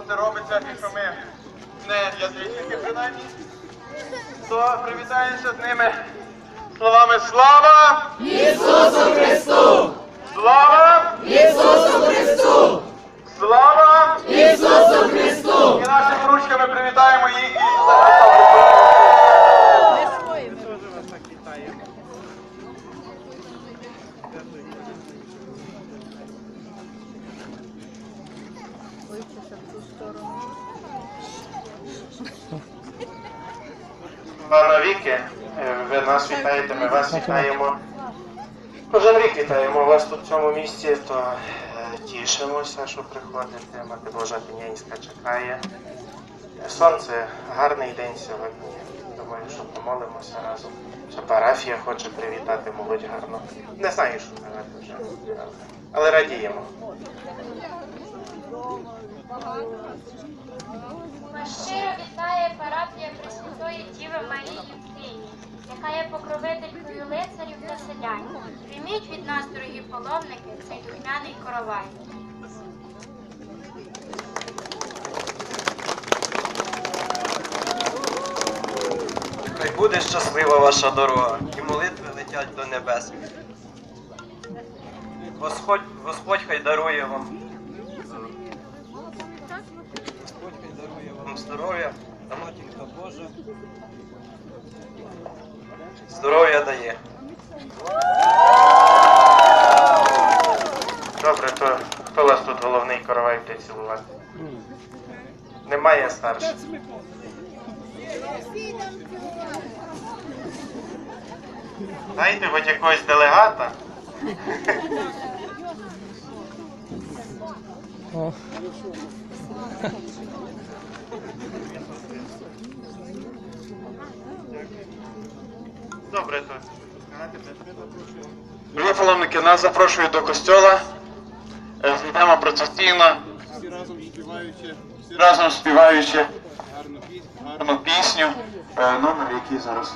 що це робиться якщо ми не язичники принаймні, то привітаємося з ними словами Слава! Ісусу Христу! Слава віки, Е, ви нас вітаєте, ми вас вітаємо. Кожен рік вітаємо вас тут в цьому місці, то е, тішимося, що приходите. Мати Божа Пінянська чекає. Сонце, гарний день сьогодні. Думаю, що помолимося разом. Що парафія хоче привітати молодь гарно. Не знаю, що казати вже. Але радіємо. Вас щиро вітає парафія Пресвятої Діви Марії Євгенії, яка є покровителькою лицарів та селян. Прийміть від нас, дорогі паломники, цей духмяний коровай. Хай буде щаслива ваша дорога, і молитви летять до небес. Господь, Господь хай дарує вам. Господь хай дарує вам здоров'я, та матінка Божа. Здоров'я дає. Добре, то хто вас тут головний коровай буде цілувати? Немає старших. Дайте хоч якогось делегата. Добре, то. Дорогі паломники, нас запрошують до костьола. Йдемо процесійно, Всі разом співаючи всі разом співаючи гарну пісню, гарну гарну пісню, е, номер який зараз.